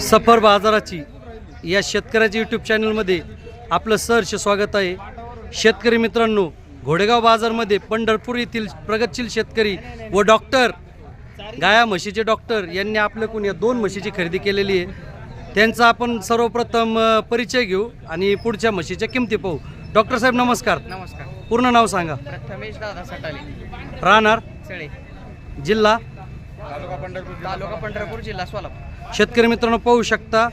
सफर बाजाराची या शेतकऱ्याच्या यूट्यूब चॅनलमध्ये आपलं सहर्ष स्वागत आहे. शेतकरी मित्रांनो घोडेगाव बाजारमध्ये पंढरपूर येथील प्रगतशील शेतकरी व डॉक्टर गाया म्हशीचे डॉक्टर यांनी आपल्याकडून या दोन म्हशीची खरेदी केलेली आहे. त्यांचा आपण सर्वप्रथम परिचय घेऊ आणि पुढच्या म्हशीच्या किमती पाहू. डॉक्टर साहेब नमस्कार. नमस्कार. पूर्ण नाव सांगा. प्रथमेश दादा सटाले. राहणार? जिल्हा? तालुका पंढरपूर जिल्हा सोलापूर. शेतकरी मित्रांनो पाहू शकता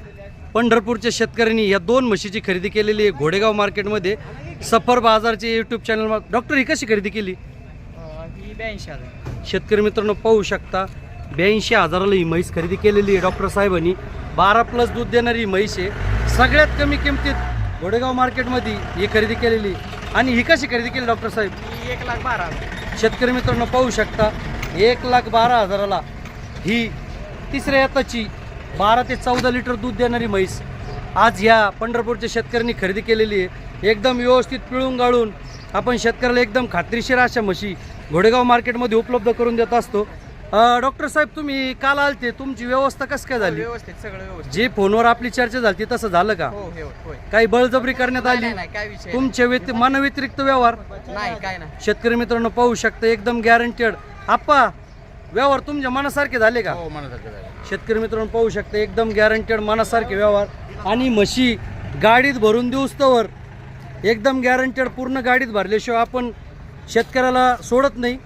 पंढरपूरच्या शेतकऱ्यांनी या दोन म्हशीची खरेदी केलेली आहे घोडेगाव मार्केटमध्ये. सफर बाजारचे यूट्यूब चॅनल डॉक्टर ही कशी खरेदी केली? ही ब्याऐंशी हजार. शेतकरी मित्रांनो पाहू शकता ब्याऐंशी हजाराला ही म्हैस खरेदी केलेली आहे. डॉक्टर साहेबांनी बारा प्लस दूध देणारी ही म्हैस आहे. सगळ्यात कमी किमतीत घोडेगाव मार्केटमध्ये ही खरेदी केलेली. आणि ही कशी खरेदी केली डॉक्टर साहेब? एक लाख बारा शेतकरी मित्रांनो पाहू शकता एक लाख बारा हजाराला ही तिसऱ्या येताची बारा ते चौदा लिटर दूध देणारी म्हैस. आज ह्या पंढरपूरच्या शेतकऱ्यांनी खरेदी केलेली आहे. एकदम व्यवस्थित पिळून गाळून आपण शेतकऱ्याला एकदम खात्रीशीर अशा म्हशी घोडेगाव मार्केटमध्ये उपलब्ध करून देत असतो. डॉक्टर साहेब तुम्ही काल आलते. तुमची व्यवस्था कसं काय झाली? व्यवस्थित सगळं व्यवस्थित. जे फोनवर आपली चर्चा झाली तसं झालं का? हो हे होय. काही बळजबरी करण्यात आली? नाही, नाही, काय विषय तुमच्या व्यति मानव्यतिरिक्त व्यवहार? नाही काय नाही. शेतकरी मित्रांनो पाहू शकता एकदम गॅरंटेड आप्पा व्यवहार तुमच्या मनासारखे झाले का? शेतकरी मित्रांनो पाहू शकता एकदम गॅरंटेड मनासारखे व्यवहार. आणि म्हशी गाडीत भरून देऊस्तवर एकदम गॅरंटेड पूर्ण गाडीत भरल्याशिवाय आपण शेतकऱ्याला सोडत नाही.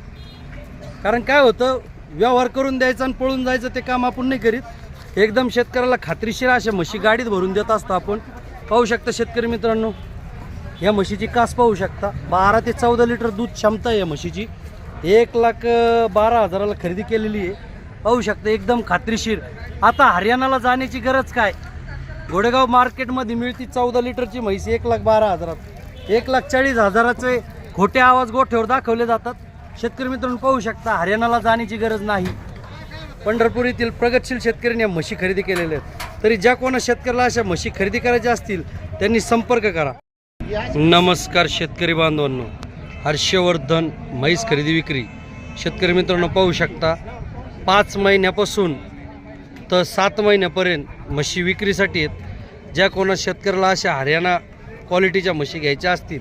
कारण काय होतं व्यवहार करून द्यायचा आणि पळून जायचं ते काम आपण नाही करीत. एकदम शेतकऱ्याला खात्रीशीर अशा म्हशी गाडीत भरून देत असतो आपण. पाहू शकता शेतकरी मित्रांनो या म्हशीची कास पाहू शकता. बारा ते चौदा लिटर दूध क्षमता आहे या म्हशीची. एक लाख बारा हजाराला खरेदी केलेली आहे. पाहू शकता एकदम खात्रीशीर. आता हरियाणाला जाण्याची गरज काय? घोडेगाव मार्केटमध्ये मिळती चौदा लिटरची म्हैस एक लाख बारा हजारात. एक लाख चाळीस हजाराचे खोटे आवाज गोठ्यावर दाखवले जातात. शेतकरी मित्रांनो पाहू शकता हरियाणाला जाण्याची गरज नाही. पंढरपूर येथील प्रगतशील शेतकऱ्यांनी या म्हशी खरेदी केलेल्या आहेत. तरी ज्या कोणा शेतकऱ्याला अशा म्हशी खरेदी करायच्या असतील त्यांनी संपर्क करा. नमस्कार शेतकरी बांधवांनो. हर्षवर्धन म्हैस खरेदी विक्री. शेतकरी मित्रांनो पाहू शकता पाच महिन्यापासून तर सात महिन्यापर्यंत म्हशी विक्रीसाठी आहेत. ज्या कोणा शेतकऱ्याला अशा हरियाणा क्वालिटीच्या म्हशी घ्यायच्या असतील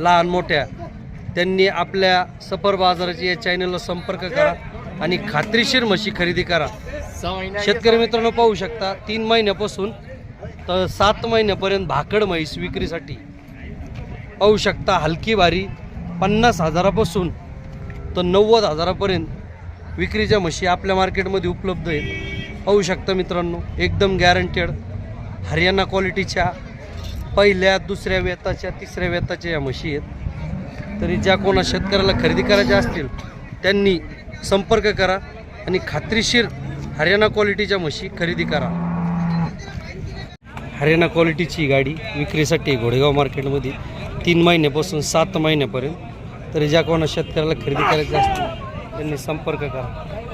लहान मोठ्या त्यांनी आपल्या सफर बाजाराची या चॅनलला संपर्क करा आणि खात्रीशीर म्हशी खरेदी करा. शेतकरी मित्रांनो पाहू शकता तीन महिन्यापासून तर सात महिन्यापर्यंत भाकड म्हैस विक्रीसाठी पाहू शकता हलकी भारी पन्नास हजारापासून तर नव्वद हजारापर्यंत विक्रीच्या म्हशी आपल्या मार्केटमध्ये उपलब्ध आहेत. पाहू शकता मित्रांनो एकदम गॅरंटेड हरियाणा क्वालिटीच्या पहिल्या दुसऱ्या वेताच्या तिसऱ्या वेताच्या या म्हशी आहेत. तरी ज्या कोणा शेतकऱ्याला खरेदी करायच्या असतील त्यांनी संपर्क करा आणि खात्रीशीर हरियाणा क्वालिटीच्या म्हशी खरेदी करा. हरियाणा क्वालिटीची गाडी विक्रीसाठी घोडेगाव मार्केटमध्ये तीन महिन्यापासून सात महिन्यापर्यंत तरी ज्या कोणा शेतकऱ्याला खरेदी करायची असतील त्यांनी संपर्क करा.